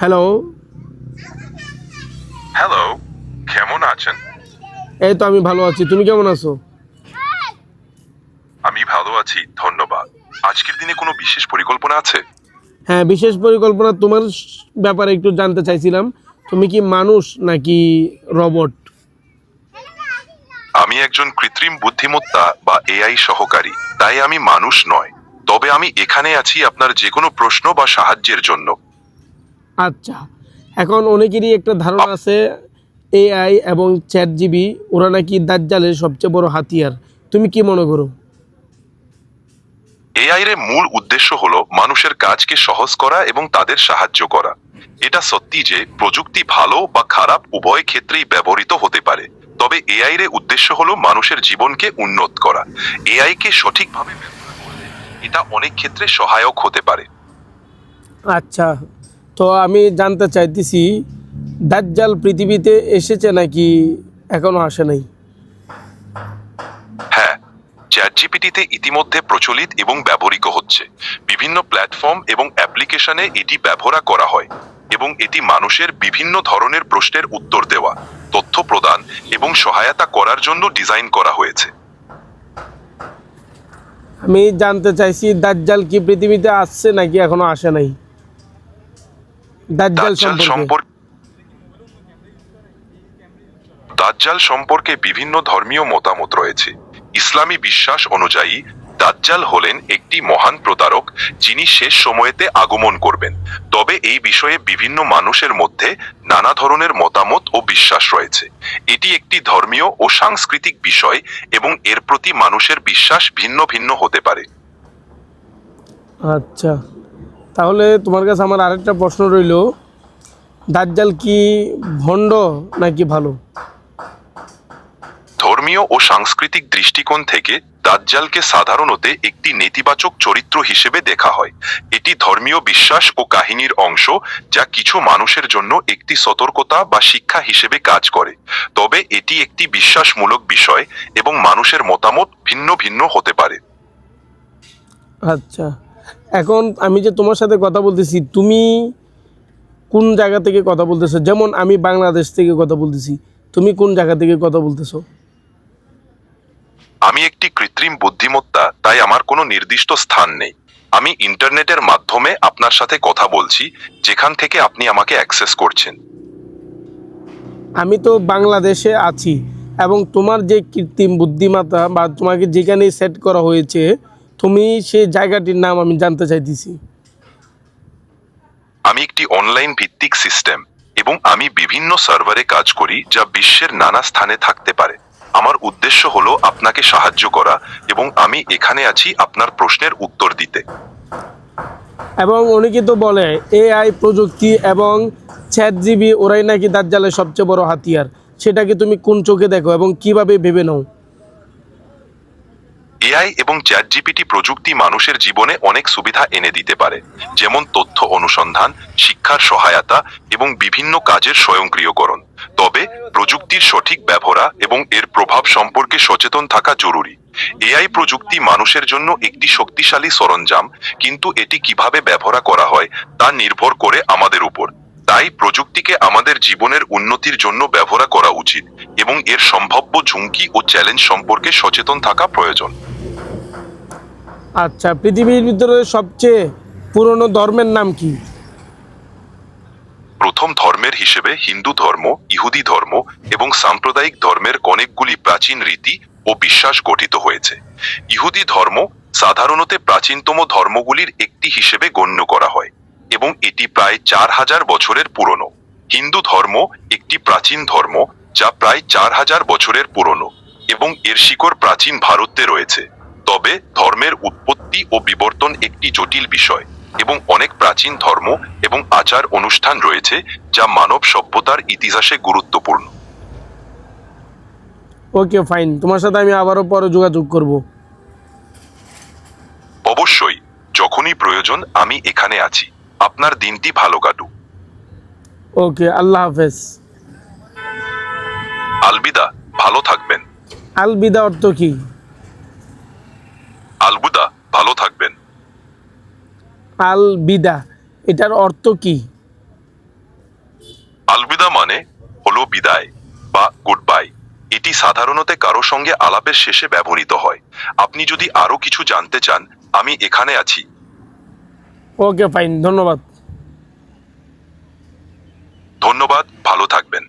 Hello hello কেমন আছেন? এই তো আমি ভালো আছি। তুমি কেমন আছো? আমি ভালো আছি ধন্যবাদ। আজকের দিনে কোনো বিশেষ পরিকল্পনা আছে? হ্যাঁ বিশেষ পরিকল্পনা তোমার ব্যাপারে একটু জানতে চাইছিলাম। তুমি কি মানুষ নাকি রবট? আমি একজন কৃত্রিম বুদ্ধিমত্তা বা এআই সহকারী তাই আমি মানুষ নয়। তবে আমি এখানে আছি আপনার যে কোনো প্রশ্ন বা সাহায্যের জন্য। আচ্ছা। এখন অনেকেরই একটা ধারণা আছে এআই এবং চ্যাট জিবি ওরা নাকি দাজ্জালের সবচেয়ে বড় হাতিয়ার। তুমি কি মনে করো? এআই এর মূল উদ্দেশ্য হলো মানুষের কাজকে সহজ করা এবং তাদের সাহায্য করা। এটা সত্যি যে প্রযুক্তি ভালো বা খারাপ উভয় ক্ষেত্রেই ব্যবহৃত হতে পারে। তবে এআই এর উদ্দেশ্য হলো মানুষের জীবনকে উন্নত করা। এআই কে সঠিকভাবে ব্যবহার করলে এটা অনেক ক্ষেত্রে সহায়ক হতে পারে। আচ্ছা। তো আমি জানতে চাইতেছি দাজ্জাল পৃথিবীতে এসেছে নাকি এখনও আসে নাই? হ্যাঁ চ্যাট জিপিটিতে ইতিমধ্যে প্রচলিত এবং ব্যবহৃত হচ্ছে। বিভিন্ন প্ল্যাটফর্ম এবং অ্যাপ্লিকেশনে এটি ব্যবহার করা হয় এবং এটি মানুষের বিভিন্ন ধরনের প্রশ্নের উত্তর দেওয়া তথ্য প্রদান এবং সহায়তা করার জন্য ডিজাইন করা হয়েছে। আমি জানতে চাইছি দাজ্জাল কি পৃথিবীতে আসছে নাকি এখনও আসে নাই? দাজ্জাল সম্পর্কে বিভিন্ন ধর্মীয় মতামত রয়েছে। ইসলামী বিশ্বাস অনুযায়ী দাজ্জাল হলেন একটি মহান প্রতারক যিনি শেষ সময়েতে আগমন করবেন। তবে এই বিষয়ে বিভিন্ন মানুষের মধ্যে নানা ধরনের মতামত ও বিশ্বাস রয়েছে। এটি একটি ধর্মীয় ও সাংস্কৃতিক বিষয় এবং এর প্রতি মানুষের বিশ্বাস ভিন্ন ভিন্ন হতে পারে। আচ্ছা। তাহলে তোমার কাছে আমার আরেকটা প্রশ্ন রইল দাজ্জাল কি ভণ্ড নাকি ভালো? ধর্মীয় ও সাংস্কৃতিক দৃষ্টিকোণ থেকে দাজ্জালকে সাধারণত একটি নেতিবাচক চরিত্র হিসেবে দেখা হয়। এটি ধর্মীয় বিশ্বাস ও কাহিনীর অংশ যা কিছু মানুষের জন্য একটি সতর্কতা বা শিক্ষা হিসেবে কাজ করে। তবে এটি একটি বিশ্বাসমূলক বিষয় এবং মানুষের মতামত ভিন্ন ভিন্ন হতে পারে। আচ্ছা। এখন আমি যে তোমার সাথে কথা বলতেছি তুমি কোন জায়গা থেকে কথা বলতেছো? যেমন আমি বাংলাদেশ থেকে কথা বলতেছি তুমি কোন জায়গা থেকে কথা বলতেছো? আমি একটি কৃত্রিম বুদ্ধিমত্তা তাই আমার কোনো নির্দিষ্ট স্থান নেই। আমি ইন্টারনেটের মাধ্যমে আপনার সাথে কথা বলছি যেখান থেকে আপনি আমাকে অ্যাক্সেস করছেন। আমি তো বাংলাদেশে আছি এবং তোমার যে কৃত্রিম বুদ্ধিমত্তা বা তোমাকে যেখানে সেট করা হয়েছে তুমি সেই জায়গাটির নাম আমি জানতে চাইতেছি। আমি একটি অনলাইন ভিত্তিক সিস্টেম এবং আমি বিভিন্ন সার্ভারে কাজ করি যা বিশ্বের নানা স্থানে থাকতে পারে। আমার উদ্দেশ্য হলো আপনাকে সাহায্য করা এবং আমি এখানে আছি আপনার প্রশ্নের উত্তর দিতে। এবং অনেকে তো বলে এআই প্রযুক্তি এবং চ্যাট জিবি ওরাই নাকি দাজ্জালের সবচেয়ে বড় হাতিয়ার। সেটাকে তুমি কোন চোখে দেখো এবং কীভাবে ভেবে নাও? এআই এবং চ্যাট জিপিটি প্রযুক্তি মানুষের জীবনে অনেক সুবিধা এনে দিতে পারে, যেমন তথ্য অনুসন্ধান, শিক্ষার সহায়তা এবং বিভিন্ন কাজের স্বয়ংক্রিয়করণ। তবে প্রযুক্তির সঠিক ব্যবহার এবং এর প্রভাব সম্পর্কে সচেতন থাকা জরুরি। এআই প্রযুক্তি মানুষের জন্য একটি শক্তিশালী সরঞ্জাম, কিন্তু এটি কীভাবে ব্যবহার করা হয় তা নির্ভর করে আমাদের উপর। তাই প্রযুক্তিকে আমাদের জীবনের উন্নতির জন্য ব্যবহার করা উচিত এবং এর সম্ভাব্য ঝুঁকি ও চ্যালেঞ্জ সম্পর্কে সচেতন থাকা প্রয়োজন। আচ্ছা পৃথিবীর ভিতরে সবচেয়ে পুরনো ধর্মের নাম কি? প্রথম ধর্মের হিসেবে হিন্দু ধর্ম, ইহুদি ধর্ম এবং সাম্প্রদায়িক ধর্মের অনেকগুলি প্রাচীন রীতি ও বিশ্বাস গঠিত হয়েছে। ইহুদি ধর্ম সাধারণত প্রাচীনতম ধর্মগুলির একটি হিসেবে গণ্য করা হয় এবং এটি প্রায় চার হাজার বছরের পুরনো। হিন্দু ধর্ম একটি প্রাচীন ধর্ম যা প্রায় চার হাজার বছরের পুরনো এবং এর শিকড় প্রাচীন ভারতে রয়েছে। তবে ধর্মের উৎপত্তি ও বিবর্তন একটি জটিল বিষয় এবং অনেক প্রাচীন ধর্ম এবং আচার অনুষ্ঠান রয়েছে যা মানব সভ্যতার ইতিহাসে গুরুত্বপূর্ণ। ওকে ফাইন তোমার সাথে আমি আবারও পরে যোগাযোগ করব। অবশ্যই যখনই প্রয়োজন আমি এখানে আছি। আপনার দিনটি ভালো কাটুক। ওকে আল্লাহ হাফেজ। আলবিদা ভালো থাকবেন। আলবিদা অর্থ কি আলবুদা ভালো থাকবেন আল বিদা এটার অর্থ কি? আলবিদা মানে হলো বিদায় বা গুড বাই এটি সাধারণত কারও সঙ্গে আলাপের শেষে ব্যবহৃত হয়। আপনি যদি আরও কিছু জানতে চান আমি এখানে আছি। ওকে ফাইন ধন্যবাদ। ধন্যবাদ ভালো থাকবেন।